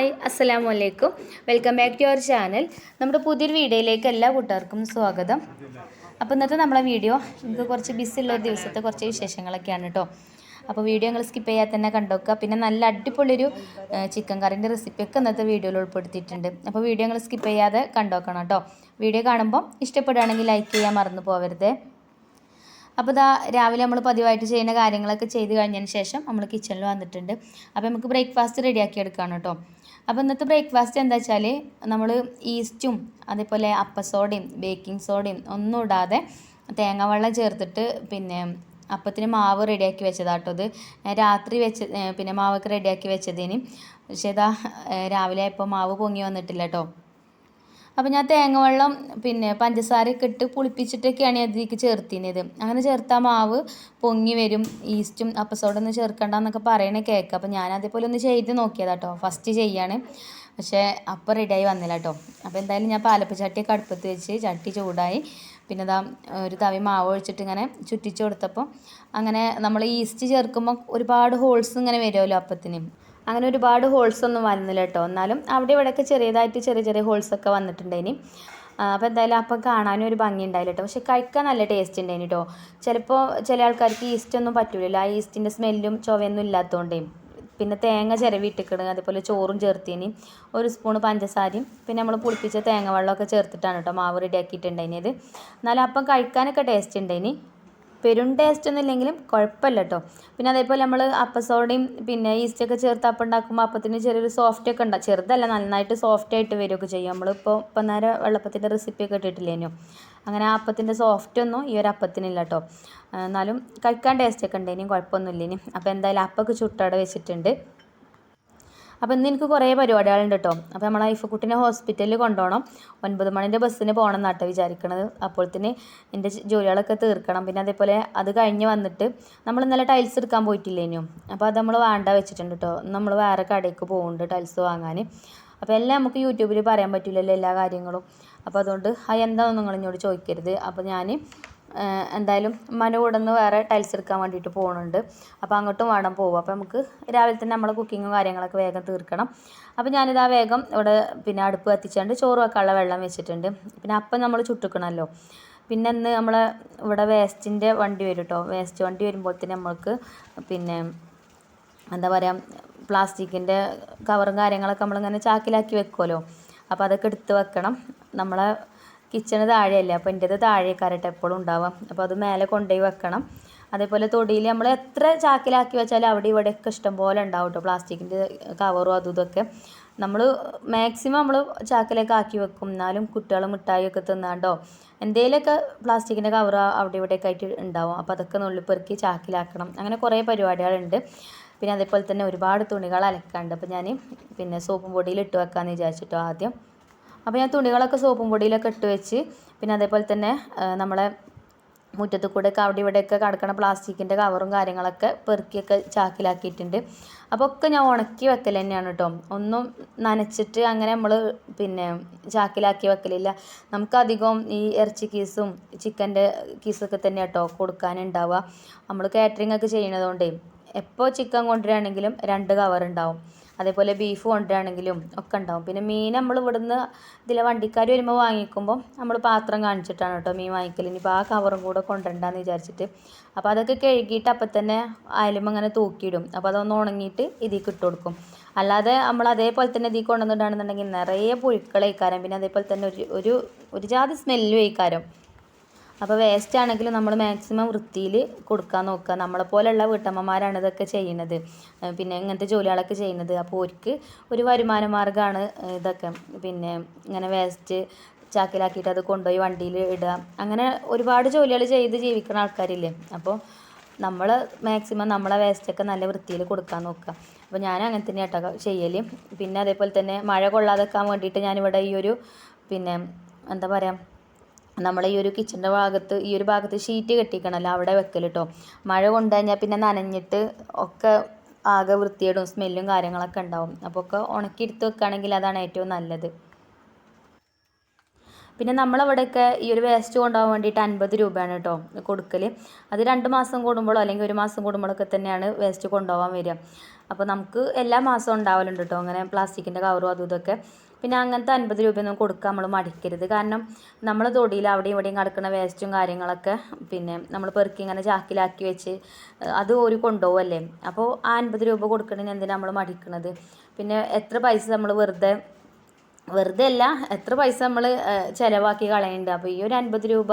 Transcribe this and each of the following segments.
Hi അസ്സലാം വലൈക്കും welcome back to our channel. നമ്മുടെ പുതിയൊരു വീഡിയോയിലേക്ക് എല്ലാ കൂട്ടുകാർക്കും സ്വാഗതം. അപ്പോൾ ഇന്നത്തെ നമ്മളെ വീഡിയോ നമുക്ക് കുറച്ച് ബിസി ഉള്ള ഒരു ദിവസത്തെ കുറച്ച് വിശേഷങ്ങളൊക്കെയാണ് കേട്ടോ അപ്പോൾ വീഡിയോ നിങ്ങൾ സ്കിപ്പ് ചെയ്യാതെ തന്നെ കണ്ടോക്കുക പിന്നെ നല്ല അടിപൊളിയൊരു ചിക്കൻ കറിന്റെ റെസിപ്പിയൊക്കെ ഇന്നത്തെ വീഡിയോയിൽ ഉൾപ്പെടുത്തിയിട്ടുണ്ട്. അപ്പോൾ വീഡിയോ നിങ്ങൾ സ്കിപ്പ് ചെയ്യാതെ കണ്ടോക്കണം കേട്ടോ വീഡിയോ കാണുമ്പോൾ ഇഷ്ടപ്പെടുകയാണെങ്കിൽ ലൈക്ക് ചെയ്യാൻ മറന്നു പോകരുത് അപ്പോൾ ഇതാ രാവിലെ നമ്മൾ പതിവായിട്ട് ചെയ്യുന്ന കാര്യങ്ങളൊക്കെ ചെയ്ത് കഴിഞ്ഞതിന് ശേഷം നമ്മൾ കിച്ചണിൽ വന്നിട്ടുണ്ട്. അപ്പോൾ നമുക്ക് ബ്രേക്ക്ഫാസ്റ്റ് റെഡിയാക്കി എടുക്കുകയാണ് കേട്ടോ അപ്പോൾ ഇന്നത്തെ ബ്രേക്ക്ഫാസ്റ്റ് എന്താ വെച്ചാൽ നമ്മൾ ഈസ്റ്റും അതേപോലെ അപ്പസോഡയും ബേക്കിംഗ് സോഡയും ഒന്നും ഇടാതെ തേങ്ങ വെള്ളം ചേർത്തിട്ട് പിന്നെ അപ്പത്തിന് മാവ് റെഡിയാക്കി വെച്ചതാട്ടോ ഇത്. രാത്രി വെച്ച് പിന്നെ മാവൊക്കെ റെഡിയാക്കി വെച്ചതിന്. പക്ഷേ ഇതാ രാവിലെ ഇപ്പോൾ മാവ് പൊങ്ങി വന്നിട്ടില്ല കേട്ടോ അപ്പോൾ ഞാൻ തേങ്ങ വെള്ളം പിന്നെ പഞ്ചസാരയൊക്കെ ഇട്ട് പുളിപ്പിച്ചിട്ടൊക്കെയാണ് അതിലേക്ക് ചേർത്തിനത്. അങ്ങനെ ചേർത്താൽ മാവ് പൊങ്ങി വരും ഈസ്റ്റും അപ്പസോഡൊന്നും ചേർക്കണ്ടെന്നൊക്കെ പറയണേ കേക്ക്. അപ്പോൾ ഞാൻ അതേപോലെ ഒന്ന് ചെയ്ത് നോക്കിയതാട്ടോ. ഫസ്റ്റ് ചെയ്യാണ്. പക്ഷേ അപ്പം റെഡിയായി വന്നില്ല കേട്ടോ അപ്പോൾ എന്തായാലും ഞാൻ പാലപ്പ ചട്ടിയൊക്കെ അടുപ്പത്ത് വെച്ച് ചട്ടി ചൂടായി. പിന്നെ ഇതാ ഒരു തവി മാവ് ഒഴിച്ചിട്ട് ഇങ്ങനെ ചുറ്റിച്ചു കൊടുത്തപ്പോൾ അങ്ങനെ നമ്മൾ ഈസ്റ്റ് ചേർക്കുമ്പോൾ ഒരുപാട് ഹോൾസ് ഇങ്ങനെ വരുമല്ലോ അപ്പത്തിന്. അങ്ങനെ ഒരുപാട് ഹോൾസ് ഒന്നും വന്നില്ല കേട്ടോ എന്നാലും അവിടെ ഇവിടെയൊക്കെ ചെറിയതായിട്ട് ചെറിയ ചെറിയ ഹോൾസ് ഒക്കെ വന്നിട്ടുണ്ടായിനി. അപ്പോൾ എന്തായാലും അപ്പം കാണാനും ഒരു ഭംഗി ഉണ്ടായില്ല കേട്ടോ പക്ഷെ കഴിക്കാൻ നല്ല ടേസ്റ്റ് ഉണ്ടായിന് കേട്ടോ ചിലപ്പോൾ ചില ആൾക്കാർക്ക് ഈസ്റ്റ് ഒന്നും പറ്റൂലല്ലോ. ആ ഈസ്റ്റിന്റെ സ്മെല്ലും ചൊവയൊന്നും ഇല്ലാത്തതുകൊണ്ടേ പിന്നെ തേങ്ങ ചിരവിട്ടിക്കണ് അതേപോലെ ചോറും ചേർത്തിന്. ഒരു സ്പൂൺ പഞ്ചസാരയും. പിന്നെ നമ്മൾ പുളിപ്പിച്ച തേങ്ങ വെള്ളമൊക്കെ ചേർത്തിട്ടാണ് കേട്ടോ മാവ് റെഡിയാക്കിയിട്ടുണ്ടായിനത് എന്നാലും അപ്പം കഴിക്കാനൊക്കെ ടേസ്റ്റ് ഉണ്ടായിനി. പെരും ടേസ്റ്റ് ഒന്നും ഇല്ലെങ്കിലും കുഴപ്പമില്ല കേട്ടോ പിന്നെ അതേപോലെ നമ്മൾ അപ്പസോടയും പിന്നെ ഈസ്റ്റൊക്കെ ചേർത്ത് അപ്പം ഉണ്ടാക്കുമ്പോൾ അപ്പത്തിന് ചെറിയൊരു സോഫ്റ്റ് ഒക്കെ ഉണ്ടാകും ചെറുതല്ല നന്നായിട്ട് സോഫ്റ്റ് ആയിട്ട് വരികയൊക്കെ ചെയ്യും. നമ്മളിപ്പോൾ ഇപ്പം നേരെ വെള്ളപ്പത്തിന്റെ റെസിപ്പിയൊക്കെ ഇട്ടിട്ടില്ലേനോ? അങ്ങനെ ആ അപ്പത്തിന്റെ സോഫ്റ്റ് ഒന്നും ഈ ഒരു അപ്പത്തിനില്ല കേട്ടോ എന്നാലും കഴിക്കാൻ ടേസ്റ്റ് ഒക്കെ ഉണ്ടേനും കുഴപ്പമൊന്നുമില്ലേനും അപ്പോൾ എന്തായാലും അപ്പൊക്കെ ചുട്ടവിടെ വെച്ചിട്ടുണ്ട്. അപ്പോൾ ഇന്ന് എനിക്ക് കുറേ പരിപാടികളുണ്ട് കേട്ടോ അപ്പോൾ നമ്മൾ ഐഫക്കുട്ടിനെ ഹോസ്പിറ്റലിൽ കൊണ്ടുപോകണം. ഒൻപത് മണിന്റെ ബസ്സിന് പോകണം എന്നാട്ടോ വിചാരിക്കണത്. തന്നെ എന്റെ ജോലികളൊക്കെ തീർക്കണം. പിന്നെ അതേപോലെ അത് കഴിഞ്ഞ് വന്നിട്ട് നമ്മൾ ഇന്നലെ ടൈൽസ് എടുക്കാൻ പോയിട്ടില്ലേനു. അപ്പോൾ അത് നമ്മൾ വേണ്ട വെച്ചിട്ടുണ്ട് കേട്ടോ നമ്മൾ വേറെ കടയ്ക്ക് പോകുന്നുണ്ട് ടൈൽസ് വാങ്ങാൻ. അപ്പോൾ എല്ലാം നമുക്ക് യൂട്യൂബിൽ പറയാൻ പറ്റില്ലല്ലോ എല്ലാ കാര്യങ്ങളും. അപ്പോൾ അതുകൊണ്ട് അത് എന്താണെന്ന് നിങ്ങൾ ചോദിക്കരുത്. അപ്പോൾ ഞാൻ എന്തായാലും ഉമ്മാന്റെ കൂടെ നിന്ന് വേറെ ടൈൽസ് എടുക്കാൻ വേണ്ടിയിട്ട് പോകുന്നുണ്ട് അപ്പോൾ അങ്ങോട്ടും വേണം പോകും അപ്പോൾ നമുക്ക് രാവിലെ തന്നെ നമ്മളെ കുക്കിങ്ങും കാര്യങ്ങളൊക്കെ വേഗം തീർക്കണം. അപ്പോൾ ഞാനിതാ വേഗം ഇവിടെ പിന്നെ അടുപ്പ് കത്തിച്ചുകൊണ്ട് ചോറ് വെക്കാനുള്ള വെള്ളം വെച്ചിട്ടുണ്ട്. പിന്നെ അപ്പം നമ്മൾ ചുട്ടുക്കണമല്ലോ പിന്നെ ഇന്ന് നമ്മൾ ഇവിടെ വേസ്റ്റിന്റെ വണ്ടി വരും കേട്ടോ വേസ്റ്റ് വണ്ടി വരുമ്പോൾ തന്നെ നമ്മൾക്ക് പിന്നെ എന്താ പറയുക പ്ലാസ്റ്റിക്കിന്റെ കവറും കാര്യങ്ങളൊക്കെ നമ്മളിങ്ങനെ ചാക്കിലാക്കി വെക്കുമല്ലോ അപ്പോൾ അതൊക്കെ എടുത്ത് വെക്കണം. നമ്മളെ കിച്ചണ് താഴെയല്ലേ? അപ്പോൾ എന്റേത് താഴേക്കാരട്ടെ എപ്പോഴും ഉണ്ടാവാം അപ്പോൾ അത് മേലെ കൊണ്ടുപോയി വെക്കണം. അതേപോലെ തൊടിയിൽ നമ്മൾ എത്ര ചാക്കിലാക്കി വെച്ചാലും അവിടെ ഇവിടെയൊക്കെ ഇഷ്ടം പോലെ ഉണ്ടാവും കേട്ടോ. പ്ലാസ്റ്റിക്കിന്റെ കവറും അതും ഇതൊക്കെ. നമ്മൾ മാക്സിമം നമ്മൾ ചാക്കിലൊക്കെ ആക്കി വെക്കും. എന്നാലും കുട്ടികൾ മിഠായിയൊക്കെ തിന്നാണ്ടോ എന്തേലൊക്കെ പ്ലാസ്റ്റിക്കിന്റെ കവർ അവിടെ ഇവിടെയൊക്കെ ആയിട്ട് ഉണ്ടാവും. അപ്പോൾ അതൊക്കെ നുള്ളിപ്പെറുക്കി ചാക്കിലാക്കണം. അങ്ങനെ കുറേ പരിപാടികളുണ്ട്. പിന്നെ അതേപോലെ തന്നെ ഒരുപാട് തുണികൾ അലക്കാണ്ട് അപ്പോൾ ഞാൻ പിന്നെ സോപ്പും പൊടിയിൽ ഇട്ട് വെക്കാമെന്ന് വിചാരിച്ചിട്ടോ ആദ്യം. അപ്പോൾ ഞാൻ തുണികളൊക്കെ സോപ്പും പൊടിയിലൊക്കെ ഇട്ട് വെച്ച് പിന്നെ അതേപോലെ തന്നെ നമ്മളെ മുറ്റത്ത് കൂടെ അവിടെ ഇവിടെയൊക്കെ കിടക്കണ പ്ലാസ്റ്റിക്കിന്റെ കവറും കാര്യങ്ങളൊക്കെ പെറുക്കിയൊക്കെ ചാക്കിലാക്കിയിട്ടുണ്ട്. അപ്പോൾ ഒക്കെ ഞാൻ ഉണക്കി വെക്കൽ തന്നെയാണ് കേട്ടോ ഒന്നും നനച്ചിട്ട് അങ്ങനെ നമ്മൾ പിന്നെ ചാക്കിലാക്കി വെക്കലില്ല. നമുക്കധികം ഈ ഇറച്ചി കീസും ചിക്കന്റെ കീസൊക്കെ തന്നെ കേട്ടോ കൊടുക്കാനുണ്ടാവുക. നമ്മൾ കാറ്ററിംഗ് ഒക്കെ ചെയ്യണതുകൊണ്ടേ എപ്പോൾ ചിക്കൻ കൊണ്ടുവരികയാണെങ്കിലും രണ്ട് കവർ ഉണ്ടാവും അതേപോലെ ബീഫ് കൊണ്ടുവരികയാണെങ്കിലും ഒക്കെ ഉണ്ടാവും. പിന്നെ മീൻ നമ്മൾ ഇവിടുന്ന് ഇതിലെ വണ്ടിക്കാർ വരുമ്പോൾ വാങ്ങിക്കുമ്പോൾ നമ്മൾ പാത്രം കാണിച്ചിട്ടാണ് കേട്ടോ മീൻ വാങ്ങിക്കൽ ഇനിയിപ്പോൾ ആ കവറും കൂടെ കൊണ്ടുവരണ്ടെന്ന് വിചാരിച്ചിട്ട്. അപ്പോൾ അതൊക്കെ കഴുകിയിട്ട് അപ്പം തന്നെ അയലും അങ്ങനെ തൂക്കിയിടും. അപ്പോൾ അതൊന്ന് ഉണങ്ങിയിട്ട് ഇതിൽ ഇട്ട് കൊടുക്കും. അല്ലാതെ നമ്മൾ അതേപോലെ തന്നെ ഇതിൽ കൊണ്ടുവന്നിട്ടാണെന്നുണ്ടെങ്കിൽ നിറയെ പുഴുക്കളേക്കാരം പിന്നെ അതേപോലെ തന്നെ ഒരു ഒരു ഒരു ജാതി സ്മെല്ലും വയ്ക്കാരം അപ്പോൾ വേസ്റ്റ് ആണെങ്കിലും നമ്മൾ മാക്സിമം വൃത്തിയിൽ കൊടുക്കാൻ നോക്കുക. നമ്മളെ പോലെയുള്ള വീട്ടമ്മമാരാണ് ഇതൊക്കെ ചെയ്യുന്നത്. പിന്നെ ഇങ്ങനത്തെ ജോലികളൊക്കെ ചെയ്യുന്നത്. അപ്പോൾ അവർക്ക് ഒരു വരുമാന മാർഗമാണ് ഇതൊക്കെ. പിന്നെ ഇങ്ങനെ വേസ്റ്റ് ചാക്കിലാക്കിയിട്ട് അത് കൊണ്ടുപോയി വണ്ടിയിൽ ഇടുക. അങ്ങനെ ഒരുപാട് ജോലികൾ ചെയ്ത് ജീവിക്കുന്ന ആൾക്കാരില്ലേ? അപ്പോൾ നമ്മൾ മാക്സിമം നമ്മളെ വേസ്റ്റൊക്കെ നല്ല വൃത്തിയിൽ കൊടുക്കാൻ നോക്കുക. അപ്പോൾ ഞാൻ അങ്ങനെ തന്നെ കേട്ടോ ചെയ്യൽ പിന്നെ അതേപോലെ തന്നെ മഴ കൊള്ളാതെക്കാൻ വേണ്ടിയിട്ട് ഞാനിവിടെ ഈ ഒരു പിന്നെ എന്താ പറയുക നമ്മൾ ഈ ഒരു കിച്ചന്റെ ഭാഗത്ത് ഈ ഒരു ഭാഗത്ത് ഷീറ്റ് കെട്ടിക്കണമല്ലോ അവിടെ വെക്കൽ കേട്ടോ മഴ കൊണ്ടു കഴിഞ്ഞാൽ പിന്നെ നനഞ്ഞിട്ട് ഒക്കെ ആകെ വൃത്തിയേടും സ്മെല്ലും കാര്യങ്ങളൊക്കെ ഉണ്ടാവും. അപ്പോൾ ഒക്കെ ഉണക്കിയെടുത്ത് വെക്കുകയാണെങ്കിൽ അതാണ് ഏറ്റവും നല്ലത്. പിന്നെ നമ്മളവിടെയൊക്കെ ഈ ഒരു വേസ്റ്റ് കൊണ്ടുപോകാൻ വേണ്ടിയിട്ട് അൻപത് രൂപയാണ് കേട്ടോ കൊടുക്കൽ അത് രണ്ട് മാസം കൂടുമ്പോഴോ അല്ലെങ്കിൽ ഒരു മാസം കൂടുമ്പോഴൊക്കെ തന്നെയാണ് വേസ്റ്റ് കൊണ്ടുപോകാൻ വരിക. അപ്പോൾ നമുക്ക് എല്ലാ മാസവും ഉണ്ടാവലുണ്ട് കേട്ടോ. അങ്ങനെ പ്ലാസ്റ്റിക്കിന്റെ കവറും അതും ഇതൊക്കെ. പിന്നെ അങ്ങനത്തെ അൻപത് രൂപയൊന്നും കൊടുക്കാൻ നമ്മൾ മടിക്കരുത്. കാരണം നമ്മൾ തൊടിയിൽ അവിടെയും ഇവിടെയും കിടക്കുന്ന വേസ്റ്റും കാര്യങ്ങളൊക്കെ പിന്നെ നമ്മൾ പെറുക്കി ഇങ്ങനെ ചാക്കിലാക്കി വെച്ച് അത് ഒരു കൊണ്ടുപോകല്ലേ അപ്പോൾ ആ അൻപത് രൂപ കൊടുക്കണതിന് എന്തിനാണ് നമ്മൾ മടിക്കണത്? പിന്നെ എത്ര പൈസ നമ്മൾ വെറുതെ വെറുതെ അല്ല എത്ര പൈസ നമ്മൾ ചിലവാക്കി കളയുന്നുണ്ട് അപ്പോൾ ഈ ഒരു അൻപത് രൂപ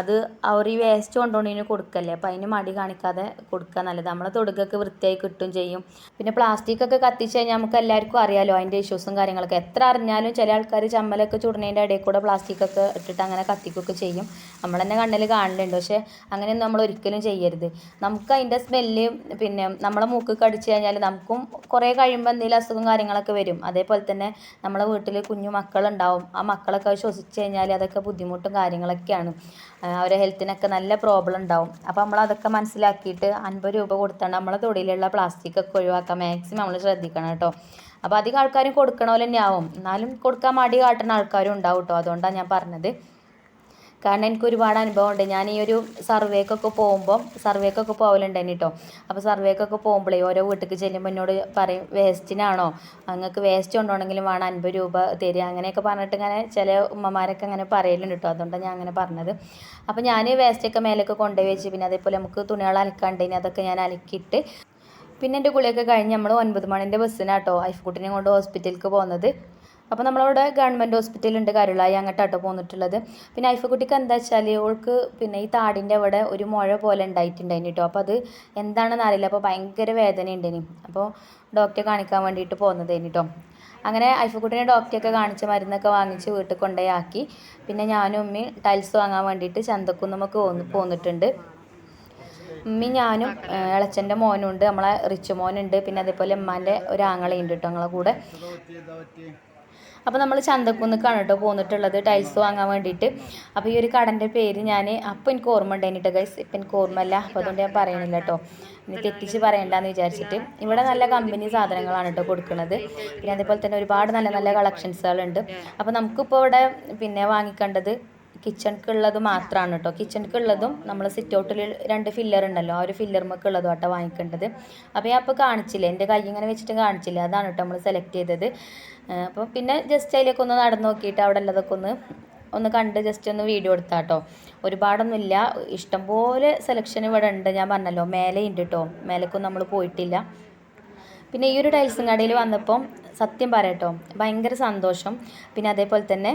അത് അവർ ഈ വേസ്റ്റ് കൊണ്ടുകൊണ്ടിന് കൊടുക്കല്ലേ. അപ്പോൾ അതിന് മടി കാണിക്കാതെ കൊടുക്കുക നല്ലത്. നമ്മളെ തൊടുകൊക്കെ വൃത്തിയായി കിട്ടും ചെയ്യും. പിന്നെ പ്ലാസ്റ്റിക് ഒക്കെ കത്തിച്ച് കഴിഞ്ഞാൽ നമുക്ക് എല്ലാവർക്കും അറിയാലോ അതിന്റെ ഇഷ്യൂസും കാര്യങ്ങളൊക്കെ. എത്ര അറിഞ്ഞാലും ചില ആൾക്കാർ ചമ്മലൊക്കെ ചുടുന്നതിന്റെ ഇടയിൽ കൂടെ പ്ലാസ്റ്റിക് ഒക്കെ ഇട്ടിട്ട് അങ്ങനെ കത്തിക്കുകയൊക്കെ ചെയ്യും. നമ്മൾ തന്നെ കണ്ണിൽ കാണലുണ്ട്. പക്ഷേ അങ്ങനെയൊന്നും നമ്മൾ ഒരിക്കലും ചെയ്യരുത്. നമുക്ക് അതിന്റെ സ്മെല്ല് പിന്നെ നമ്മളെ മൂക്ക് കടിച്ചു കഴിഞ്ഞാൽ നമുക്കും കുറേ കഴിയുമ്പോൾ എന്തെങ്കിലും അസുഖം കാര്യങ്ങളൊക്കെ വരും. അതേപോലെ തന്നെ നമ്മളെ വീട്ടിൽ കുഞ്ഞു മക്കളുണ്ടാവും. ആ മക്കളൊക്കെ ശ്വസിച്ച് കഴിഞ്ഞാൽ അതൊക്കെ ബുദ്ധിമുട്ടും കാര്യങ്ങളൊക്കെയാണ്. അവരെ ഹെൽത്തിനൊക്കെ നല്ല പ്രോബ്ലം ഉണ്ടാവും. അപ്പോൾ നമ്മൾ അതൊക്കെ മനസ്സിലാക്കിയിട്ട് അൻപത് രൂപ കൊടുത്താണ് നമ്മളെ തൊടിയിലുള്ള പ്ലാസ്റ്റിക് ഒക്കെ ഒഴിവാക്കാൻ മാക്സിമം നമ്മൾ ശ്രദ്ധിക്കണം കേട്ടോ. അപ്പോൾ അധികം ആൾക്കാരും കൊടുക്കണ പോലെ തന്നെയാവും. എന്നാലും കൊടുക്കാൻ മടി കാട്ടുന്ന ആൾക്കാരും ഉണ്ടാവും കേട്ടോ. അതുകൊണ്ടാണ് ഞാൻ പറഞ്ഞത്. കാരണം എനിക്ക് ഒരുപാട് അനുഭവം ഉണ്ട് ഞാൻ ഈ ഒരു സർവേക്കൊക്കെ പോകുമ്പോൾ സർവേക്കൊക്കെ പോകലുണ്ടായിന് കേട്ടോ അപ്പോൾ സർവേക്കൊക്കെ പോകുമ്പോഴേ ഓരോ വീട്ടിലേക്ക് ചെല്ലുമ്പോൾ എന്നോട് പറയും വേസ്റ്റിനാണോ? അങ്ങക്ക് വേസ്റ്റ് കൊണ്ടുപോകണമെങ്കിലും വേണം അൻപത് രൂപ തരിക. അങ്ങനെയൊക്കെ പറഞ്ഞിട്ട് ഇങ്ങനെ ചില ഉമ്മമാരൊക്കെ അങ്ങനെ പറയലുണ്ട് കേട്ടോ അതുകൊണ്ടാണ് ഞാൻ അങ്ങനെ പറഞ്ഞത്. അപ്പോൾ ഞാൻ വേസ്റ്റൊക്കെ മേലൊക്കെ കൊണ്ടുപോയി വെച്ച്. പിന്നെ അതേപോലെ നമുക്ക് തുണികൾ അലക്കാണ്ടിന് അതൊക്കെ ഞാൻ അലക്കിയിട്ട് പിന്നെ എന്റെ കുളിയൊക്കെ കഴിഞ്ഞ് നമ്മൾ ഒൻപത് മണിന്റെ ബസ്സിനാട്ടോ ഐഫ് കുട്ടീനെ കൊണ്ട് ഹോസ്പിറ്റലിലേക്ക് പോകുന്നത്. അപ്പോൾ നമ്മളവിടെ ഗവൺമെന്റ് ഹോസ്പിറ്റലുണ്ട് കരുളായി അങ്ങോട്ടാട്ടോ പോന്നിട്ടുള്ളത്. പിന്നെ ഐഫക്കുട്ടിക്ക് എന്താ വെച്ചാൽ ഓൾക്ക് പിന്നെ ഈ താടിന്റെ അവിടെ ഒരു മുഴ പോലെ ഉണ്ടായിട്ടുണ്ടായിന് കേട്ടോ അപ്പോൾ അത് എന്താണെന്ന് അറിയില്ല. അപ്പോൾ ഭയങ്കര വേദന ഉണ്ടേനി അപ്പോൾ ഡോക്ടറെ കാണിക്കാൻ വേണ്ടിയിട്ട് പോകുന്നതേനി കേട്ടോ അങ്ങനെ ഐഫക്കുട്ടിനെ ഡോക്ടറെയൊക്കെ കാണിച്ച് മരുന്നൊക്കെ വാങ്ങിച്ച് വീട്ടിൽ കൊണ്ടുപോയി ആക്കി പിന്നെ ഞാനും ഉമ്മയും ടൈൽസ് വാങ്ങാൻ വേണ്ടിയിട്ട് ചന്തക്കുന്നുമൊക്കെ പോന്ന് പോന്നിട്ടുണ്ട്. ഉമ്മി ഞാനും ഇളച്ചന്റെ മോനുണ്ട്. നമ്മളെ റിച്ച് മോനുണ്ട്. പിന്നെ അതേപോലെ ഉമ്മാന്റെ ഒരു ആങ്ങളയുണ്ട് കേട്ടോ ഞങ്ങളെ കൂടെ. അപ്പോൾ നമ്മൾ ചന്തക്കുന്നിക്കാണ് കേട്ടോ പോന്നിട്ടുള്ളത് ടൈൽസ് വാങ്ങാൻ വേണ്ടിയിട്ട്. അപ്പോൾ ഈ ഒരു കടന്റെ പേര് ഞാൻ അപ്പോൾ എനിക്ക് ഓർമ്മ ഉണ്ടായിട്ട് ഗൈസ് ഇപ്പം എനിക്ക് ഓർമ്മയില്ല. അപ്പോൾ അതുകൊണ്ട് ഞാൻ പറയണില്ല കേട്ടോ ഇനി തെറ്റിച്ച് പറയണ്ടെന്ന് വിചാരിച്ചിട്ട്. ഇവിടെ നല്ല കമ്പനി സാധനങ്ങളാണ് കേട്ടോ കൊടുക്കുന്നത് പിന്നെ അതേപോലെ തന്നെ ഒരുപാട് നല്ല നല്ല കളക്ഷൻസുകളുണ്ട് അപ്പോൾ നമുക്കിപ്പോൾ ഇവിടെ പിന്നെ വാങ്ങിക്കേണ്ടത് കിച്ചണിക്കുള്ളത് മാത്രമാണ് കേട്ടോ കിച്ചണിക്കുള്ളതും നമ്മൾ സിറ്റ് ഔട്ടിൽ രണ്ട് ഫില്ലർ ഉണ്ടല്ലോ ആ ഒരു ഫില്ലർമൊക്കെ ഉള്ളതും കേട്ടോ വാങ്ങിക്കേണ്ടത്. അപ്പോൾ ഞാൻ അപ്പോൾ കാണിച്ചില്ല എന്റെ കൈ ഇങ്ങനെ വെച്ചിട്ട് കാണിച്ചില്ല അതാണ് കേട്ടോ നമ്മൾ സെലക്ട് ചെയ്തത്. അപ്പോൾ പിന്നെ ജസ്റ്റ് അതിലേക്ക് ഒന്ന് നടന്നു നോക്കിയിട്ട് അവിടെ ഉള്ളതൊക്കെ ഒന്ന് ഒന്ന് കണ്ട് ജസ്റ്റ് ഒന്ന് വീഡിയോ എടുത്താ കേട്ടോ ഒരുപാടൊന്നുമില്ല ഇഷ്ടംപോലെ സെലക്ഷൻ ഇവിടെ ഉണ്ട് ഞാൻ പറഞ്ഞല്ലോ മേലെ ഉണ്ട് കേട്ടോ മേലേക്കൊന്നും നമ്മൾ പോയിട്ടില്ല. പിന്നെ ഈ ഒരു ടൈൽസും കടയിൽ വന്നപ്പം സത്യം പറയട്ടോ ഭയങ്കര സന്തോഷം. പിന്നെ അതേപോലെ തന്നെ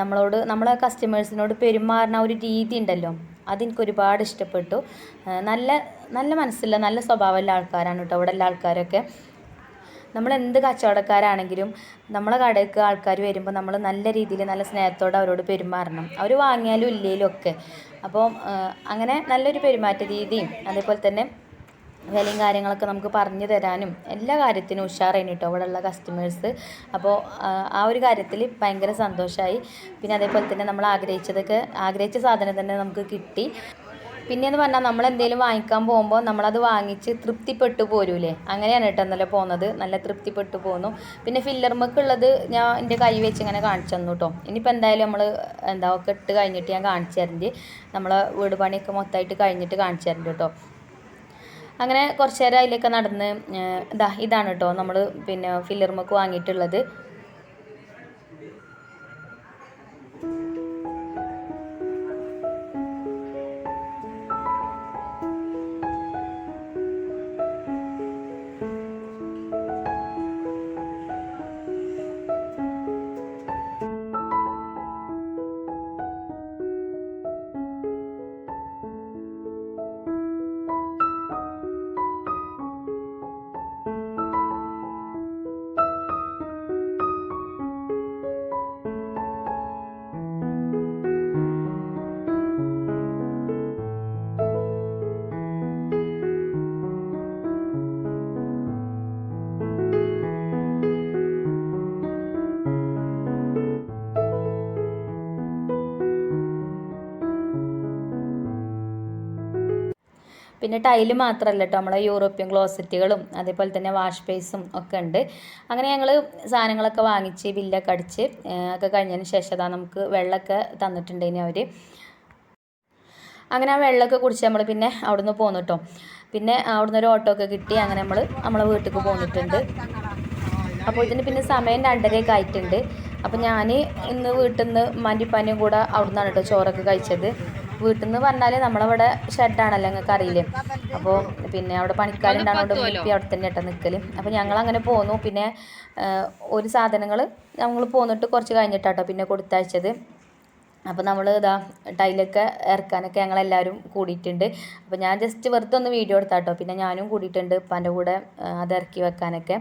നമ്മളോട് നമ്മളെ കസ്റ്റമേഴ്സിനോട് പെരുമാറുന്ന ഒരു രീതി ഉണ്ടല്ലോ അതെനിക്ക് ഒരുപാട് ഇഷ്ടപ്പെട്ടു. നല്ല നല്ല മനസ്സില്ല നല്ല സ്വഭാവമുള്ള ആൾക്കാരാണ് കേട്ടോ അവിടെ ഉള്ള ആൾക്കാരൊക്കെ. നമ്മൾ എന്ത് കച്ചവടക്കാരാണെങ്കിലും നമ്മളെ കടയ്ക്ക് ആൾക്കാർ വരുമ്പോൾ നമ്മൾ നല്ല രീതിയിൽ നല്ല സ്നേഹത്തോടെ അവരോട് പെരുമാറണം. അവർ വാങ്ങിയാലും ഇല്ലെങ്കിലും ഒക്കെ. അപ്പോൾ അങ്ങനെ നല്ലൊരു പെരുമാറ്റ രീതിയും അതേപോലെ തന്നെ വിലയും കാര്യങ്ങളൊക്കെ നമുക്ക് പറഞ്ഞു തരാനും എല്ലാ കാര്യത്തിനും ഉഷാറായിന് കേട്ടോ അവിടെയുള്ള കസ്റ്റമേഴ്സ് അപ്പോൾ ആ ഒരു കാര്യത്തിൽ ഭയങ്കര സന്തോഷമായി പിന്നെ അതേപോലെ തന്നെ നമ്മൾ ആഗ്രഹിച്ചതൊക്കെ ആഗ്രഹിച്ച സാധനം തന്നെ നമുക്ക് കിട്ടി. പിന്നെയെന്ന് പറഞ്ഞാൽ നമ്മൾ എന്തെങ്കിലും വാങ്ങിക്കാൻ പോകുമ്പോൾ നമ്മളത് വാങ്ങിച്ച് തൃപ്തിപ്പെട്ടു പോരൂലേ? അങ്ങനെയാണ് കേട്ടോ ഇന്നലെ പോകുന്നത് നല്ല തൃപ്തിപ്പെട്ടു പോന്നു. പിന്നെ ഫില്ലർമൊക്കെ ഞാൻ എന്റെ കൈ വെച്ച് ഇങ്ങനെ കാണിച്ചു തന്നു കേട്ടോ ഇനിയിപ്പോൾ എന്തായാലും നമ്മൾ എന്താ ഒക്കെ ഇട്ട് കഴിഞ്ഞിട്ട് ഞാൻ കാണിച്ചു തരണ്ട്. നമ്മളെ വീട് പണിയൊക്കെ മൊത്തമായിട്ട് കഴിഞ്ഞിട്ട് കാണിച്ചു തരണ്ട് കേട്ടോ അങ്ങനെ കുറച്ച് നേരം അതിലൊക്കെ നടന്ന് ഇതാ ഇതാണ് കേട്ടോ നമ്മൾ പിന്നെ ഫില്ലർമൊക്കെ വാങ്ങിയിട്ടുള്ളത്. പിന്നെ ടൈൽ മാത്രമല്ല കേട്ടോ നമ്മളെ യൂറോപ്യൻ ക്ലോസറ്റുകളും അതേപോലെ തന്നെ വാഷ് ബേസും ഒക്കെ ഉണ്ട്. അങ്ങനെ ഞങ്ങൾ സാധനങ്ങളൊക്കെ വാങ്ങിച്ച് ബില്ലൊക്കെ അടിച്ച് ഒക്കെ കഴിഞ്ഞതിന് ശേഷം അതാ നമുക്ക് വെള്ളമൊക്കെ തന്നിട്ടുണ്ടെങ്കിൽ അവർ അങ്ങനെ ആ വെള്ളമൊക്കെ കുടിച്ച് നമ്മൾ പിന്നെ അവിടുന്ന് പോന്നു കേട്ടോ പിന്നെ അവിടുന്ന് ഒരു ഓട്ടോ ഒക്കെ കിട്ടി അങ്ങനെ നമ്മൾ നമ്മളെ വീട്ടിലേക്ക് പോന്നിട്ടുണ്ട്. അപ്പോൾ ഇതിന് പിന്നെ സമയം രണ്ടരയൊക്കെ ആയിട്ടുണ്ട്. അപ്പോൾ ഞാൻ ഇന്ന് വീട്ടിൽ നിന്ന് മന്റിപ്പാനും കൂടെ അവിടെ നിന്നാണ് കേട്ടോ ചോറൊക്കെ കഴിച്ചത്. വീട്ടിൽ നിന്ന് പറഞ്ഞാൽ നമ്മളവിടെ ഷെഡാണല്ലോ നിങ്ങൾക്ക് അറിയില്ലേ? അപ്പോൾ പിന്നെ അവിടെ പണിക്കാരുണ്ടാകുകൊണ്ട് മുപ്പി അവിടെ തന്നെ ഇട്ട നിൽക്കൽ അപ്പോൾ ഞങ്ങൾ അങ്ങനെ പോന്നു. പിന്നെ ഒരു സാധനങ്ങൾ ഞങ്ങൾ പോന്നിട്ട് കുറച്ച് കഴിഞ്ഞിട്ടാട്ടോ പിന്നെ കൊടുത്തയച്ചത്. അപ്പോൾ നമ്മൾ ഇതാ ടൈലൊക്കെ ഇറക്കാനൊക്കെ ഞങ്ങളെല്ലാവരും കൂടിയിട്ടുണ്ട്. അപ്പോൾ ഞാൻ ജസ്റ്റ് വെറുതെ ഒന്ന് വീഡിയോ എടുത്താട്ടോ. പിന്നെ ഞാനും കൂടിയിട്ടുണ്ട് ഉപ്പാന്റെ കൂടെ അത് ഇറക്കി വെക്കാനൊക്കെ.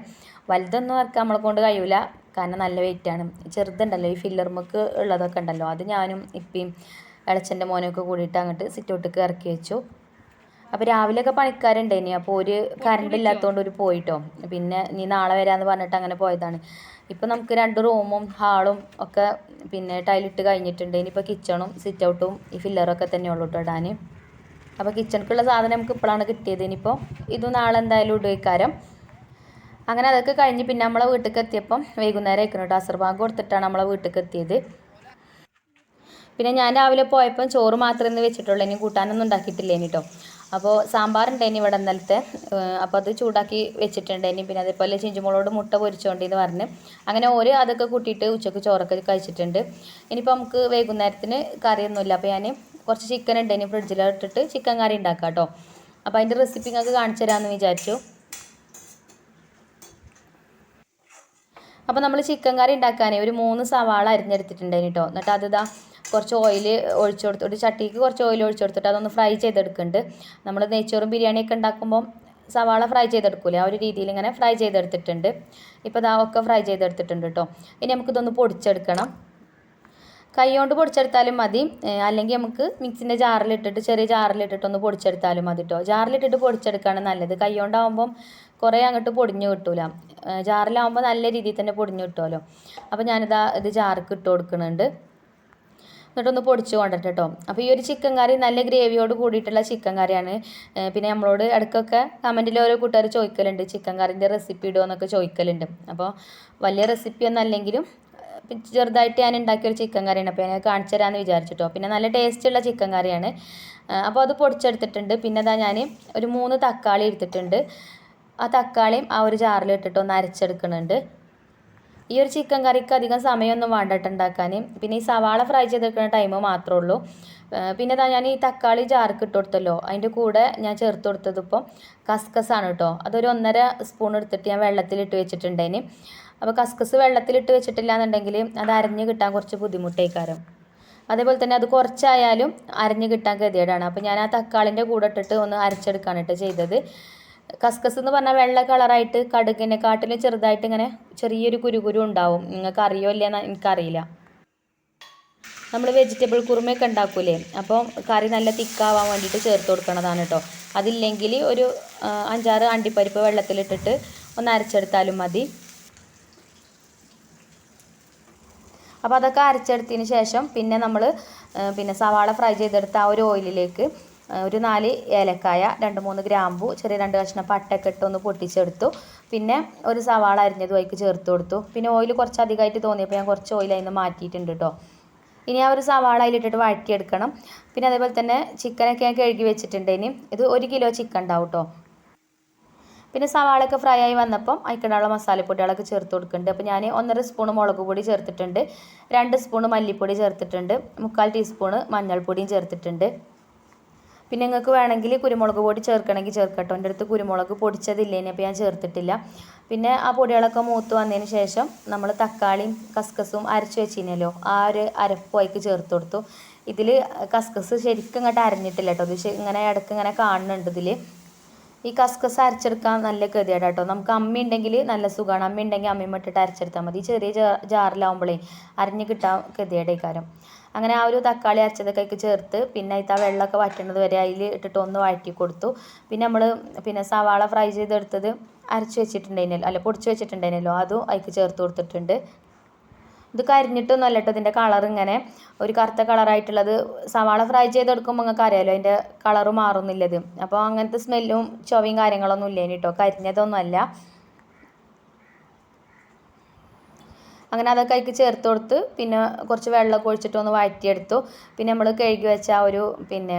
വലുതൊന്നും ഇറക്കാൻ നമ്മളെ കൊണ്ട് കഴിയൂല. കാരണം നല്ല വെയിറ്റാണ് ചെറുതുണ്ടല്ലോ ഈ ഫില്ലർമുക്ക് ഉള്ളതൊക്കെ ഉണ്ടല്ലോ. അത് ഞാനും ഇപ്പിയും ഇളച്ചന്റെ മോനൊക്കെ കൂടിയിട്ട് അങ്ങോട്ട് സിറ്റൗട്ടിക്ക് ഇറക്കി വെച്ചു. അപ്പോൾ രാവിലെയൊക്കെ പണിക്കാരുണ്ടായിനി. അപ്പോൾ ഒരു കറണ്ട് ഇല്ലാത്തതുകൊണ്ട് ഒരു പോയിട്ടോ. പിന്നെ നീ നാളെ വരാമെന്ന് പറഞ്ഞിട്ട് അങ്ങനെ പോയതാണ്. ഇപ്പോൾ നമുക്ക് രണ്ട് റൂമും ഹാളും ഒക്കെ പിന്നെ ടൈലിട്ട് കഴിഞ്ഞിട്ടുണ്ട്. ഇനിയിപ്പോൾ കിച്ചണും സിറ്റ് ഔട്ടും ഈ ഫില്ലറൊക്കെ തന്നെ ഉള്ളൂ കേട്ടോ ഇടാൻ അപ്പോൾ കിച്ചണിക്കുള്ള സാധനം നമുക്ക് ഇപ്പോഴാണ് കിട്ടിയത്. ഇനിയിപ്പോൾ ഇത് നാളെ എന്തായാലും ഉപയോഗിക്കാരം അങ്ങനെ അതൊക്കെ കഴിഞ്ഞ് പിന്നെ നമ്മളെ വീട്ടിലേക്ക് എത്തിയപ്പം വൈകുന്നേരം ആയിക്കണം കേട്ടോ അസർഭാഗം കൊടുത്തിട്ടാണ് നമ്മളെ വീട്ടിലേക്ക് എത്തിയത്. പിന്നെ ഞാൻ രാവിലെ പോയപ്പോൾ ചോറ് മാത്രമേ വെച്ചിട്ടുള്ളൂ. ഇനി കൂട്ടാനൊന്നും ഉണ്ടാക്കിയിട്ടില്ലേനി കേട്ടോ അപ്പോൾ സാമ്പാർ ഉണ്ടായിനി ഇവിടെ ഇന്നലത്തെ. അപ്പോൾ അത് ചൂടാക്കി വെച്ചിട്ടുണ്ടായിനി. പിന്നെ അതേപോലെ ചിഞ്ചുമോളോട് മുട്ട പൊരിച്ചോണ്ടിന്ന് പറഞ്ഞ്. അങ്ങനെ ഓരോ അതൊക്കെ കൂട്ടിയിട്ട് ഉച്ചയ്ക്ക് ചോറൊക്കെ കഴിച്ചിട്ടുണ്ട്. ഇനിയിപ്പോൾ നമുക്ക് വൈകുന്നേരത്തിന് കറിയൊന്നുമില്ല. അപ്പോൾ ഞാൻ കുറച്ച് ചിക്കൻ ഉണ്ടായിനി ഫ്രിഡ്ജിലിട്ടിട്ട് ചിക്കൻ കറി ഉണ്ടാക്കാം കേട്ടോ അപ്പോൾ അതിന്റെ റെസിപ്പി നിങ്ങൾക്ക് കാണിച്ചു തരാമെന്ന് വിചാരിച്ചു. അപ്പോൾ നമ്മൾ ചിക്കൻ കറി ഉണ്ടാക്കാനേ ഒരു മൂന്ന് സവാള അരിഞ്ഞെടുത്തിട്ടുണ്ടായിന് കേട്ടോ എന്നിട്ട് അത് ഇതാ കുറച്ച് ഓയിൽ ഒഴിച്ചു കൊടുത്ത് ഒരു ചട്ടിക്ക് കുറച്ച് ഓയിൽ ഒഴിച്ചു കൊടുത്തിട്ട് അതൊന്ന് ഫ്രൈ ചെയ്തെടുക്കുന്നുണ്ട്. നമ്മൾ നെയ്ച്ചോറും ബിരിയാണിയൊക്കെ ഉണ്ടാക്കുമ്പോൾ സവാള ഫ്രൈ ചെയ്തെടുക്കൂലേ? ആ ഒരു രീതിയിൽ ഇങ്ങനെ ഫ്രൈ ചെയ്തെടുത്തിട്ടുണ്ട്. ഇപ്പോൾ ഇതാ ഒക്കെ ഫ്രൈ ചെയ്തെടുത്തിട്ടുണ്ട് കേട്ടോ ഇനി നമുക്കിതൊന്ന് പൊടിച്ചെടുക്കണം. കൈ കൊണ്ട് പൊടിച്ചെടുത്താലും മതി. അല്ലെങ്കിൽ നമുക്ക് മിക്സിന്റെ ജാറിലിട്ടിട്ട് ചെറിയ ജാറിലിട്ടിട്ട് ഒന്ന് പൊടിച്ചെടുത്താലും മതി കേട്ടോ ജാറിലിട്ടിട്ട് പൊടിച്ചെടുക്കുകയാണ് നല്ലത്. കൈ കൊണ്ടാകുമ്പം കുറേ അങ്ങോട്ട് പൊടിഞ്ഞു കിട്ടൂല. ജാറിലാവുമ്പോൾ നല്ല രീതിയിൽ തന്നെ പൊടിഞ്ഞു കിട്ടുമല്ലോ അപ്പോൾ ഞാനിതാ ഇത് ജാർക്ക് ഇട്ട് കൊടുക്കുന്നുണ്ട്. എന്നിട്ടൊന്ന് പൊടിച്ച് കൊണ്ടിട്ട് കേട്ടോ. അപ്പോൾ ഈ ഒരു ചിക്കൻ കറി നല്ല ഗ്രേവിയോട് കൂടിയിട്ടുള്ള ചിക്കൻ കറിയാണ്. പിന്നെ നമ്മളോട് ഇടയ്ക്കൊക്കെ കമന്റിൽ ഓരോ കൂട്ടുകാർ ചോദിക്കലുണ്ട് ചിക്കൻ കറിന്റെ റെസിപ്പി ഇടുമോ എന്നൊക്കെ ചോദിക്കലുണ്ട്. അപ്പോൾ വലിയ റെസിപ്പി ഒന്നും അല്ലെങ്കിലും ചെറുതായിട്ട് ഞാൻ ഉണ്ടാക്കിയൊരു ചിക്കൻ കറിയാണ്. അപ്പോൾ ഞാൻ കാണിച്ചു തരാമെന്ന് വിചാരിച്ചിട്ടോ പിന്നെ നല്ല ടേസ്റ്റുള്ള ചിക്കൻ കറിയാണ്. അപ്പോൾ അത് പൊടിച്ചെടുത്തിട്ടുണ്ട്. പിന്നെ അതാ ഞാൻ ഒരു മൂന്ന് തക്കാളി എടുത്തിട്ടുണ്ട്. ആ തക്കാളിയും ആ ഒരു ജാറിൽ ഇട്ടിട്ട് ഒന്ന് അരച്ചെടുക്കുന്നുണ്ട്. ഈ ഒരു ചിക്കൻ കറിക്ക് അധികം സമയമൊന്നും വേണ്ടട്ട് ഉണ്ടാക്കാൻ പിന്നെ ഈ സവാള ഫ്രൈ ചെയ്തെടുക്കുന്ന ടൈം മാത്രമേ ഉള്ളൂ. പിന്നെ ഞാൻ ഈ തക്കാളി ജാർക്ക് ഇട്ട് കൊടുത്തല്ലോ. അതിന്റെ കൂടെ ഞാൻ ചേർത്ത് കൊടുത്തത് ഇപ്പം കസ്കസാണ് കേട്ടോ അതൊരു ഒന്നര സ്പൂൺ എടുത്തിട്ട് ഞാൻ വെള്ളത്തിലിട്ട് വെച്ചിട്ടുണ്ടേന്. അപ്പോൾ കസ്കസ് വെള്ളത്തിലിട്ട് വെച്ചിട്ടില്ല എന്നുണ്ടെങ്കിൽ അത് അരഞ്ഞ് കിട്ടാൻ കുറച്ച് ബുദ്ധിമുട്ടേക്കാരം. അതേപോലെ തന്നെ അത് കുറച്ചായാലും അരഞ്ഞ് കിട്ടാൻ ഗതികേടാണ്. അപ്പോൾ ഞാൻ ആ തക്കാളിന്റെ കൂടെ ഇട്ടിട്ട് ഒന്ന് അരച്ചെടുക്കാനായിട്ട് ചെയ്തത്. കസ്കസ് എന്ന് പറഞ്ഞാൽ വെള്ള കളറായിട്ട് കടുകിനെക്കാട്ടിലും ചെറുതായിട്ട് ഇങ്ങനെ ചെറിയൊരു കുരുകുരു ഉണ്ടാവും. നിങ്ങൾക്ക് അറിയോ ഇല്ലയെന്ന് എനിക്കറിയില്ല. നമ്മൾ വെജിറ്റബിൾ കുറുമയൊക്കെ ഉണ്ടാക്കൂലേ? അപ്പോൾ കറി നല്ല തിക്കാവാൻ വേണ്ടിയിട്ട് ചേർത്ത് കൊടുക്കണതാണ് കേട്ടോ അതില്ലെങ്കിൽ ഒരു അഞ്ചാറ് അണ്ടിപ്പരിപ്പ് വെള്ളത്തിലിട്ടിട്ട് ഒന്ന് അരച്ചെടുത്താലും മതി. അപ്പോൾ അതൊക്കെ അരച്ചെടുത്തതിന് ശേഷം പിന്നെ നമ്മൾ പിന്നെ സവാള ഫ്രൈ ചെയ്തെടുത്ത ആ ഒരു ഓയിലിലേക്ക് ഒരു നാല് ഏലക്കായ രണ്ട് മൂന്ന് ഗ്രാമ്പു ചെറിയ രണ്ട് കഷ്ണം പട്ടൊക്കെ ഇട്ട് ഒന്ന് പൊട്ടിച്ചെടുത്തു. പിന്നെ ഒരു സവാള അരിഞ്ഞതും അതിലേക്ക് ചേർത്ത് കൊടുത്തു. പിന്നെ ഓയിൽ കുറച്ച് അധികമായിട്ട് തോന്നിയപ്പോൾ ഞാൻ കുറച്ച് ഓയിൽ അതിൽ നിന്ന് മാറ്റിയിട്ടുണ്ട് കേട്ടോ ഇനി ആ ഒരു സവാള അതിലിട്ടിട്ട് വഴറ്റിയെടുക്കണം. പിന്നെ അതേപോലെ തന്നെ ചിക്കനൊക്കെ ഞാൻ കഴുകി വെച്ചിട്ടുണ്ട് ഇനി. ഇത് ഒരു കിലോ ചിക്കൻ ഉണ്ടാവും കേട്ടോ പിന്നെ സവാളയൊക്കെ ഫ്രൈ ആയി വന്നപ്പം അതിക്കിടാനുള്ള മസാലപ്പൊടികളൊക്കെ ചേർത്ത് കൊടുക്കുന്നുണ്ട്. അപ്പോൾ ഞാൻ ഒന്നര സ്പൂൺ മുളക് പൊടി ചേർത്തിട്ടുണ്ട്. രണ്ട് സ്പൂൺ മല്ലിപ്പൊടി ചേർത്തിട്ടുണ്ട്. മുക്കാൽ ടീസ്പൂണ് മഞ്ഞൾപ്പൊടിയും ചേർത്തിട്ടുണ്ട്. പിന്നെ നിങ്ങൾക്ക് വേണമെങ്കിൽ കുരുമുളക് പൊടി ചേർക്കണമെങ്കിൽ ചേർക്കട്ടോ. എന്റെ അടുത്ത് കുരുമുളക് പൊടിച്ചതില്ലേനെ അപ്പോൾ ഞാൻ ചേർത്തിട്ടില്ല. പിന്നെ ആ പൊടികളൊക്കെ മൂത്ത് വന്നതിന് ശേഷം നമ്മൾ തക്കാളിയും കസ്കസും അരച്ച് വെച്ചിനല്ലോ ആ ഒരു അരപ്പ് അതിക്ക് ചേർത്ത് കൊടുത്തു. ഇതിൽ കസ്കസ് ശരിക്കും ഇങ്ങോട്ട് അരഞ്ഞിട്ടില്ല കേട്ടോ. ഇത് ഇങ്ങനെ ഇടയ്ക്ക് ഇങ്ങനെ കാണുന്നുണ്ട് ഇതിൽ ഈ കസ്കസ് അരച്ചെടുക്കാൻ നല്ല ഗതിയാണ് കേട്ടോ. നമുക്ക് അമ്മ ഉണ്ടെങ്കിൽ നല്ല സുഖമാണ്. അമ്മ ഉണ്ടെങ്കിൽ അമ്മയും ഇട്ടിട്ട് അരച്ചെടുത്താൽ മതി. ചെറിയ ജാറിലാവുമ്പോഴേ അരഞ്ഞ് കിട്ടാൻ ഗതിയുടെ കാരം അങ്ങനെ ആ ഒരു തക്കാളി അരച്ചതൊക്കെ ചേർത്ത് പിന്നെ അതിൽ ആ വെള്ളമൊക്കെ വറ്റുന്നത് വരെ അതിൽ ഇട്ടിട്ട് ഒന്ന് വഴറ്റി കൊടുത്തു. പിന്നെ നമ്മൾ പിന്നെ സവാള ഫ്രൈ ചെയ്തെടുത്തത് അരച്ച് വെച്ചിട്ടുണ്ടായിരുന്നല്ലോ അല്ല പൊടിച്ച് വെച്ചിട്ടുണ്ടായിരുന്നല്ലോ അതും അതിലേക്ക് ചേർത്ത് കൊടുത്തിട്ടുണ്ട്. ഇത് കരിഞ്ഞിട്ടൊന്നും അല്ല കേട്ടോ ഇതിന്റെ കളർ ഇങ്ങനെ ഒരു കറുത്ത കളറായിട്ടുള്ളത് സവാള ഫ്രൈ ചെയ്തെടുക്കുമ്പോൾ നിങ്ങൾക്ക് അറിയാമല്ലോ അതിന്റെ കളർ മാറുന്നില്ലത്. അപ്പോൾ അങ്ങനത്തെ സ്മെല്ലും ചൊവയും കാര്യങ്ങളൊന്നും ഇല്ലേനി കേട്ടോ കരിഞ്ഞതൊന്നും അല്ല അങ്ങനെ അതൊക്കെ അതിലേക്ക് ചേർത്ത് കൊടുത്ത് പിന്നെ കുറച്ച് വെള്ളമൊക്കെ ഒഴിച്ചിട്ട് ഒന്ന് വഴറ്റിയെടുത്തു. പിന്നെ നമ്മൾ കഴുകി വെച്ച ആ ഒരു പിന്നെ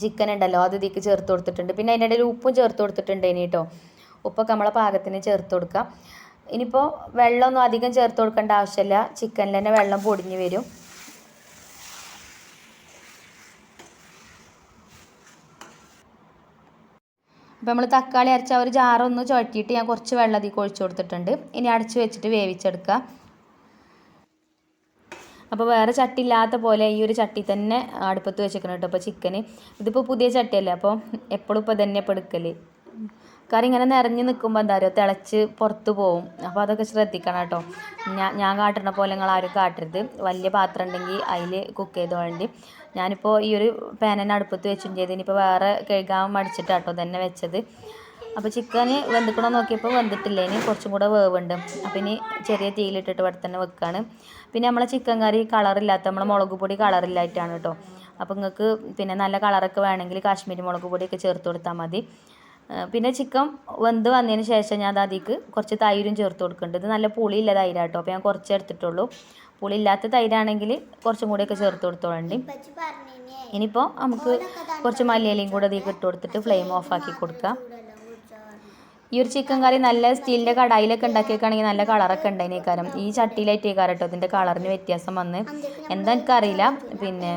ചിക്കൻ ഉണ്ടല്ലോ അത് ഇതിലേക്ക് ചേർത്ത് കൊടുത്തിട്ടുണ്ട്. പിന്നെ അതിന്റെ ഇടയിൽ ഉപ്പും ചേർത്ത് കൊടുത്തിട്ടുണ്ട് ഇനി കേട്ടോ ഉപ്പൊക്കെ നമ്മളെ പാകത്തിന് ചേർത്ത് കൊടുക്കാം. ഇനിയിപ്പോൾ വെള്ളമൊന്നും അധികം ചേർത്ത് കൊടുക്കേണ്ട ആവശ്യമില്ല ചിക്കനിൽ തന്നെ വെള്ളം പൊടിഞ്ഞ് വരും. അപ്പോൾ നമ്മൾ തക്കാളി അരച്ച ഒരു ജാറൊന്ന് ചുഴറ്റിയിട്ട് ഞാൻ കുറച്ച് വെള്ളം അതിൽ ഒഴിച്ചു കൊടുത്തിട്ടുണ്ട്. ഇനി അടച്ച് വെച്ചിട്ട് വേവിച്ചെടുക്കുക. അപ്പോൾ വേറെ ചട്ടി ഇല്ലാത്ത പോലെ ഈ ഒരു ചട്ടി തന്നെ അടുപ്പത്ത് വെച്ചേക്കണം കേട്ടോ അപ്പോൾ ചിക്കന് ഇതിപ്പോൾ പുതിയ ചട്ടിയല്ലേ? അപ്പോൾ എപ്പോഴും ഇപ്പോൾ തന്നെ ഇപ്പോൾ കറി ഇങ്ങനെ നിറഞ്ഞു നിൽക്കുമ്പോൾ എന്താ പറയുക തിളച്ച് പുറത്ത് പോവും. അപ്പോൾ അതൊക്കെ ശ്രദ്ധിക്കണം കേട്ടോ. ഞാൻ ഞാൻ കാട്ടുന്ന പോലെ നിങ്ങൾ ആരും കാട്ടരുത്. വലിയ പാത്രം ഉണ്ടെങ്കിൽ അതിൽ കുക്ക് ചെയ്തോളണ്ടി. ഞാനിപ്പോൾ ഈ ഒരു പാനന്നെ അടുപ്പത്ത് വെച്ചും ചെയ്ത് ഇനിയിപ്പോൾ വേറെ കഴുകാൻ മടിച്ചിട്ടാട്ടോ തന്നെ വെച്ചത്. അപ്പോൾ ചിക്കന് വെന്തിക്കണോ നോക്കിയപ്പോൾ വെന്തിട്ടില്ല. ഇനി കുറച്ചും കൂടെ വേവുണ്ട്. അപ്പോൾ ഇനി ചെറിയ തീയിലിട്ടിട്ട് ഇവിടെ തന്നെ വെക്കുകയാണ് പിന്നെ നമ്മളെ ചിക്കൻ കറി കളറില്ലാത്ത നമ്മളെ മുളക് പൊടി കളറില്ലായിട്ടാണ് കേട്ടോ. അപ്പോൾ നിങ്ങൾക്ക് പിന്നെ നല്ല കളറൊക്കെ വേണമെങ്കിൽ കാശ്മീരി മുളക് പൊടിയൊക്കെ ചേർത്ത് കൊടുത്താൽ മതി. പിന്നെ ചിക്കൻ വെന്ത് വന്നതിന് ശേഷം ഞാൻ അത് അതിലേക്ക് കുറച്ച് തൈരും ചേർത്ത് കൊടുക്കുന്നുണ്ട്. ഇത് നല്ല പുളിയില്ല തൈരാട്ടോ. അപ്പോൾ ഞാൻ കുറച്ച് എടുത്തിട്ടുള്ളൂ. പുളി ഇല്ലാത്ത തൈരാണെങ്കിൽ കുറച്ചും കൂടിയൊക്കെ ചേർത്ത് കൊടുത്തോളണ്ടി. ഇനിയിപ്പോൾ നമുക്ക് കുറച്ച് മല്ലിയിലയും കൂടെ അതിലേക്ക് ഇട്ട് കൊടുത്തിട്ട് ഫ്ലെയിം ഓഫ് ആക്കി കൊടുക്കാം. ഈ ഒരു ചിക്കൻ കറി നല്ല സ്റ്റീലിന്റെ കടായിലൊക്കെ ഉണ്ടാക്കിയൊക്കെയാണെങ്കിൽ നല്ല കളറൊക്കെ ഉണ്ടായിരുന്നേക്കാരം ഈ ചട്ടിയിലായിട്ടേക്കാരം കേട്ടോ ഇതിന്റെ കളറിന് വ്യത്യാസം വന്ന്. എന്താ എനിക്കറിയില്ല. പിന്നെ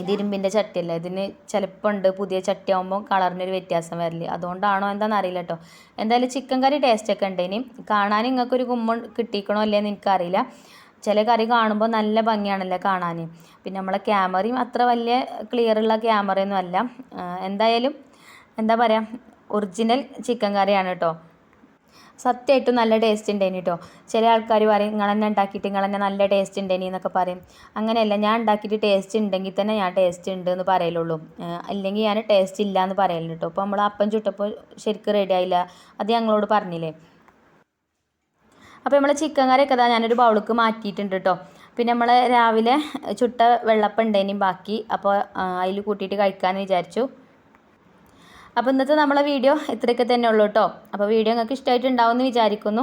ഇത് ഇരുമ്പിന്റെ ചട്ടിയല്ല? ഇതിന് ചിലപ്പോൾ ഉണ്ട് പുതിയ ചട്ടി ആകുമ്പോൾ ഒരു വ്യത്യാസം വരില്ല? അതുകൊണ്ടാണോ എന്താണെന്ന് അറിയില്ല കേട്ടോ എന്തായാലും ചിക്കൻ കറി ടേസ്റ്റ് ഒക്കെ ഉണ്ട് ഇനി. കാണാൻ നിങ്ങൾക്കൊരു കുമ്മ കിട്ടിക്കണോ അല്ലേന്ന് എനിക്കറിയില്ല. ചില കറി കാണുമ്പോൾ നല്ല ഭംഗിയാണല്ലേ കാണാൻ പിന്നെ നമ്മളെ ക്യാമറയും അത്ര വലിയ ക്ലിയറുള്ള ക്യാമറയൊന്നും അല്ല എന്തായാലും എന്താ പറയുക ഒറിജിനൽ ചിക്കൻ കറിയാണ് കേട്ടോ സത്യമായിട്ടും നല്ല ടേസ്റ്റ് ഉണ്ടേനി കേട്ടോ. ചില ആൾക്കാർ പറയും നിങ്ങൾ തന്നെ ഉണ്ടാക്കിയിട്ട് നിങ്ങൾ തന്നെ നല്ല ടേസ്റ്റ് ഉണ്ടേനി എന്നൊക്കെ പറയും. അങ്ങനെയല്ല ഞാൻ ഉണ്ടാക്കിയിട്ട് ടേസ്റ്റ് ഉണ്ടെങ്കിൽ തന്നെ ഞാൻ ടേസ്റ്റ് ഉണ്ട് എന്ന് പറയലുള്ളൂ. അല്ലെങ്കിൽ ഞാൻ ടേസ്റ്റ് ഇല്ല എന്ന് പറയലുണ്ട് കേട്ടോ. അപ്പോൾ നമ്മൾ അപ്പം ചുട്ടപ്പോൾ ശരിക്കും റെഡി ആയില്ല. അത് ഞങ്ങളോട് പറഞ്ഞില്ലേ? അപ്പോൾ നമ്മൾ ചിക്കൻ കറിയൊക്കെ അതാ ഞാനൊരു ബൗളിക്ക് മാറ്റിയിട്ടുണ്ട് കേട്ടോ. പിന്നെ നമ്മൾ രാവിലെ ചുട്ട വെള്ളപ്പം ഉണ്ടേനും ബാക്കി. അപ്പോൾ അതിൽ കൂട്ടിയിട്ട് കഴിക്കാമെന്ന് വിചാരിച്ചു. അപ്പോൾ ഇന്നത്തെ നമ്മളെ വീഡിയോ ഇത്രയൊക്കെ തന്നെ ഉള്ളൂ കേട്ടോ അപ്പോൾ വീഡിയോ നിങ്ങൾക്ക് ഇഷ്ടമായിട്ടുണ്ടാവും എന്ന് വിചാരിക്കുന്നു.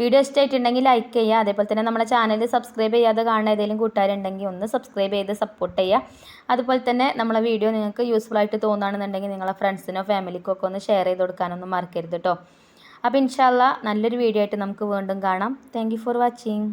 വീഡിയോ ഇഷ്ടമായിട്ടുണ്ടെങ്കിൽ ലൈക്ക് ചെയ്യുക. അതേപോലെ തന്നെ നമ്മളെ ചാനൽ സബ്സ്ക്രൈബ് ചെയ്യാതെ കാണുന്ന ഏതെങ്കിലും കൂട്ടുകാരുണ്ടെങ്കിൽ ഒന്ന് സബ്സ്ക്രൈബ് ചെയ്ത് സപ്പോർട്ട് ചെയ്യുക. അതുപോലെ തന്നെ നമ്മളെ വീഡിയോ നിങ്ങൾക്ക് യൂസ്ഫുൾ ആയിട്ട് തോന്നുകയാണെന്നുണ്ടെങ്കിൽ നിങ്ങളെ ഫ്രണ്ട്സിനോ ഫാമിലിക്കോ ഒക്കെ ഒന്ന് ഷെയർ ചെയ്ത് കൊടുക്കാനൊന്നും മറക്കരുത് കേട്ടോ അപ്പോൾ ഇൻഷാല്ല നല്ലൊരു വീഡിയോ ആയിട്ട് നമുക്ക് വീണ്ടും കാണാം. Thank for watching